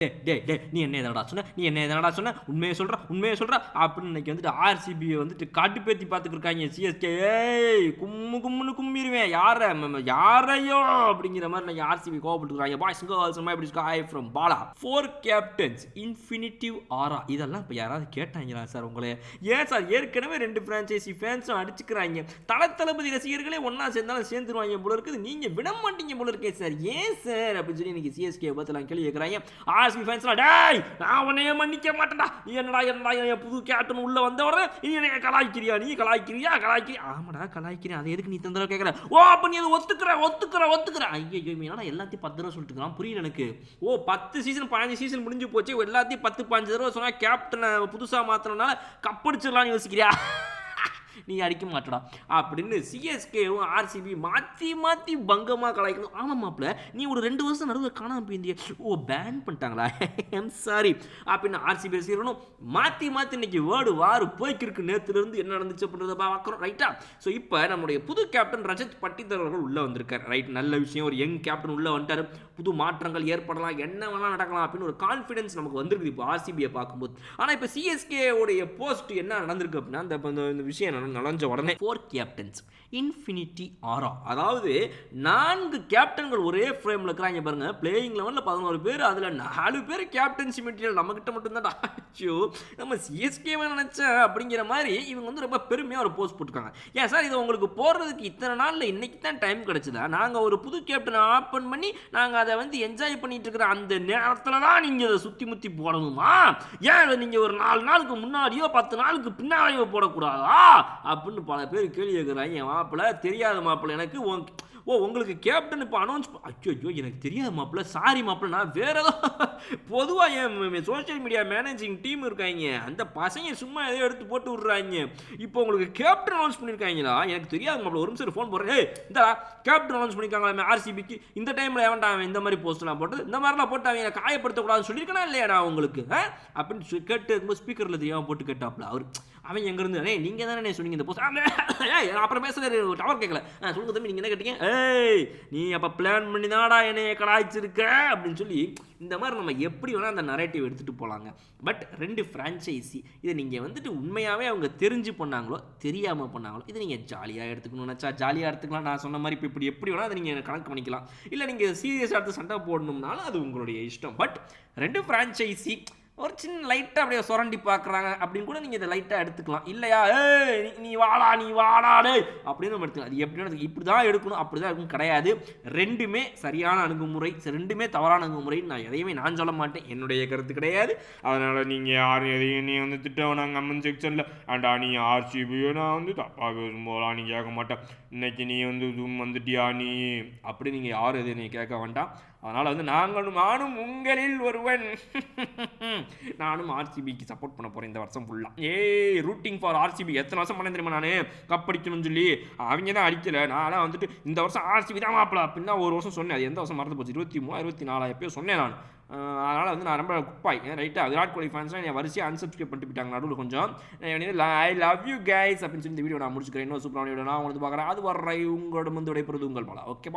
டே டே டே நீ என்ன எதனடா சொன்ன? நீ என்ன எதனடா சொன்ன? உண்மையை சொல்கிற உண்மையை சொல்கிற அப்படின்னு இன்னைக்கு வந்துட்டு ஆர்சிபியை வந்துட்டு காட்டுப்பேத்தி பார்த்துக்கிருக்காங்க சிஎஸ்கே ஏய் கும்மு கும்முன்னு கும்மிடுவேன் யாரை யாரையோ அப்படிங்கிற மாதிரி இன்னைக்கு ஆர்சிபி கோவப்பட்டுருக்காங்க பாய்ஸ் கேர்ள்ஸ் இப்படி sky from Bala four captains infinitive aura இதெல்லாம் இப்போ யாராவது கேட்டாங்களா சார் உங்களே? ஏன் சார்? ஏற்கனவே ரெண்டு ஃப்ரான்ச்சைசி ஃபேன்ஸும் அடிச்சுக்கிறாங்க. தல தளபதி ரசிகர்களே ஒன்றா சேர்ந்தாலும் சேர்ந்துருவாங்க போல இருக்குது. நீங்கள் விட மாட்டீங்க போல இருக்கே சார். ஏன் சார்? அப்படின்னு சொல்லி இன்னைக்கு சிஎஸ்கே பற்றிலாம் கேள்வி கேட்குறாங்க ஆர்சிபி ஃபேன்ஸ்லாம் டேய் நான் உன்னையே மன்னிக்க மாட்டேன்டா. நீ என்னடா என்னடா என் புது கேப்டன் உள்ள வந்த உடனே நீ என்னைய கலாய்க்கிறியா? நீ கலாய்க்கிறியா? கலாய்க்கிறியா ஆமாடா கலாய்க்கிறேன். அதை எதுக்கு நீ தந்திர கேட்குற ஓ அப்போ நீ அதை ஒத்துக்கிற ஒத்துக்கிற ஒத்துக்கிற. ஐயோ என்னடா எல்லாத்தையும் பத்து தடவை சொல்லிட்டு புரியல எனக்கு. ஓ பத்து சீசன் பதினஞ்சு சீசன் முடிஞ்சு போச்சு. எல்லாத்தையும் பத்து பதினஞ்சு தடவை சொன்னா கேப்டனை புதுசாக மாற்றினால கப்படிச்சிடலாம்னு யோசிக்கிறியா? நீ அடிக்க மாட்டடா. அப்படின்னு சிஎஸ்கேவும் ஆர்சிபி மாற்றி மாற்றி பங்கமாக கலாய்க்கணும். ஆமாம் மாப்பிள்ள நீ ஒரு ரெண்டு வருஷம் நடுவில் காணாமல் போயிருந்திய. ஓ பேன் பண்ணிட்டாங்களா? எம் சாரி அப்படின்னு ஆர்சிபி ரசிகர்களும் மாற்றி மாற்றி இன்னைக்கு வேர்டு வாறு போய்க்கிருக்கு. நேற்றுலேருந்து என்ன நடந்துச்சு அப்படின்றத பார்க்குறோம். ரைட்டா ஸோ இப்போ நம்முடைய புது கேப்டன் ரஜத் பட்டிதர் அவர்கள் உள்ளே வந்திருக்கார். ரைட் நல்ல விஷயம். ஒரு யங் கேப்டன் உள்ளே வந்துட்டார். புது மாற்றங்கள் ஏற்படலாம். என்ன வேணால் நடக்கலாம் அப்படின்னு ஒரு கான்ஃபிடன்ஸ் நமக்கு வந்திருக்குது. இப்போ ஆர்சிபியை பார்க்கும்போது. ஆனால் இப்போ சிஎஸ்கேவுடைய போஸ்ட் என்ன நடந்திருக்கு அப்படின்னா அந்த இந்த- விஷயம் நுழைஞ்ச உடனே ஃபோர் கேப்டன்ஸ் இன்ஃபினிட்டி ஆரா அதாவது நான்கு கேப்டன்கள் ஒரே ஃப்ரேமில் இருக்கிறாங்க பாருங்க. பிளேயிங் லெவலில் பதினோரு பேர் அதில் நாலு பேர் கேப்டன்சி மெட்டீரியல் நம்மக்கிட்ட மட்டும்தான் ஆச்சோ நம்ம சிஎஸ்கேவை நினச்சேன் அப்படிங்கிற மாதிரி இவங்க வந்து ரொம்ப பெருமையாக ஒரு போஸ்ட் போட்டிருக்காங்க. ஏன் சார் இது உங்களுக்கு போடுறதுக்கு இத்தனை நாளில் இன்னைக்கு தான் டைம் கிடச்சிதா? நாங்கள் ஒரு புது கேப்டனை ஆப்பன் பண்ணி நாங்கள் அதை வந்து என்ஜாய் பண்ணிட்டு இருக்கிற அந்த நேரத்தில் தான் நீங்கள் இதை சுற்றி முற்றி போடணுமா? ஏன் அதை நீங்கள் ஒரு நாலு நாளுக்கு முன்னாடியோ பத்து நாளுக்கு பின்னாலேயோ போடக்கூடாதா? அப்படின்னு பல பேர் கேள்வி கேட்குறாங்க என் மாப்பிள்ளை தெரியாத மாப்பிள்ளை எனக்கு உன் ஓ உங்களுக்கு கேப்டன் இப்போ அனௌன்ஸ் அச்சோ ஐயோ எனக்கு தெரியாத மாப்பிள்ள சாரி மாப்பிள்ள நான் வேற ஏதோ பொதுவாக என் சோஷியல் மீடியா மேனேஜிங் டீம் இருக்காங்க அந்த பசங்க சும்மா எதையோ எடுத்து போட்டு விட்றாங்க இப்போ உங்களுக்கு கேப்டன் அனௌன்ஸ் பண்ணியிருக்காங்களா எனக்கு தெரியாது மாப்பிள்ள ஒரு நிமிஷம் ஃபோன் போடுறேன். இந்த கேப்டன் அனௌன்ஸ் பண்ணியிருக்காங்களா ஆர்சிபிக்கு இந்த டைமில் எவன்டா அவன் இந்த மாதிரி போஸ்ட்லாம் போட்டு இந்த மாதிரிலாம் போட்டு அவங்க காயப்படுத்தக்கூடாதுன்னு சொல்லியிருக்கனா இல்லையாடா உங்களுக்கு அப்படின்னு கேட்டு இருக்கும்போது ஸ்பீக்கரில் தெரியாமல் போட்டு கேட்டாப்ல. அவர் அவன் எங்கேருந்து ஏய் நீங்கள் தானே சொன்னீங்க இந்த போஸ்ட் ஏய் நான் அப்புறம் பேசுகிற டவர் கேட்கல ஆ சொல்லுங்க தம்பி நீங்கள் என்ன கேட்டீங்க? ஏய் நீ அப்போ பிளான் பண்ணி தாடா என்னைய கடாய்ச்சிருக்க அப்படின்னு சொல்லி இந்த மாதிரி நம்ம எப்படி வேணால் அந்த நரேட்டிவ் எடுத்துகிட்டு போகலாங்க பட் ரெண்டு ஃப்ரான்ச்சைசி இதை நீங்கள் வந்துட்டு உண்மையாகவே அவங்க தெரிஞ்சு பண்ணாங்களோ தெரியாமல் பண்ணாங்களோ இதை நீங்கள் ஜாலியாக எடுத்துக்கணும் நினச்சா ஜாலியாக எடுத்துக்கலாம். நான் சொன்ன மாதிரி இப்போ இப்படி எப்படி வேணால் அதை நீங்கள் கணக்கு பண்ணிக்கலாம். இல்லை நீங்கள் சீரியஸாக எடுத்து சண்டை போடணும்னாலும் அது உங்களுடைய இஷ்டம். பட் ரெண்டு ஃப்ரான்ச்சைசி ஒரு சின்ன லைட்டாக அப்படியே சுரண்டி பார்க்குறாங்க அப்படின்னு கூட நீங்கள் இதை லைட்டாக எடுத்துக்கலாம். இல்லையா? ஏ நீ- நீ வாடா நீ வாடாடு அப்படின்னு நம்ம எடுத்துக்கலாம். அது எப்படின்னு இப்படி தான் எடுக்கணும். அப்படி தான் இருக்கும் கிடையாது. ரெண்டுமே சரியான அணுகுமுறை ரெண்டுமே தவறான அணுகுமுறைன்னு நான் எதையுமே நான் சொல்ல மாட்டேன். என்னுடைய கருத்து கிடையாது. அதனால் நீங்கள் யாரும் எதையும் நீ வந்து திட்ட வேணாம் கமெண்ட் செக்ஷனில். அண்டா நீ ஆர்சிபியோ நான் வந்து தப்பாக விரும்பலாம் நீ கேட்க மாட்டேன் இன்னைக்கு நீ வந்து ஜூம் வந்துட்டியா நீ? அப்படி நீங்கள் யாரும் எதையும் நீ கேட்க வேண்டாம். அதனால் வந்து நாங்களும் நானும் உங்களில் ஒருவன். நானும் ஆர்சிபிக்கு சப்போர்ட் பண்ண போகிறேன் இந்த வருஷம் ஃபுல்லாக ஏய் ரூட்டிங் ஃபார் ஆர்சிபி எத்தனை வருஷம் பண்ண தெரியுமா நான்? கப் அடிக்கணும்னு சொல்லி. அவங்க தான் அடிக்கல. நான்லாம் வந்துட்டு இந்த வருஷம் ஆர்சிபி தான் மாப்பிள. அப்படின்னா ஒரு வருஷம் சொன்னேன். அது எந்த வருஷம் மறந்து போச்சு? இருபத்தி மூணு இருபத்தி நாலு எப்பயோ சொன்னேன் நான். அதனால் வந்து நான் ரொம்ப குப்பாய். ரைட்டாக விராட் கோலி ஃபேன்ஸ்லாம் என் வரிசையாக அன்சப்ஸ்கிரைப் பண்ணிட்டு போயிட்டாங்க நடுவில் கொஞ்சம். ஐ லவ் யூ கைஸ் அப்படின்னு சொல்லி இந்த வீடியோ நான் முடிச்சுக்கிறேன். இன்னும் சூப்பரான வீடியோ நான் உங்களுக்கு பார்க்குறேன். அது வர்ற உங்களோட வந்து விடைபெறுது உங்கள் பாலா. ஓகே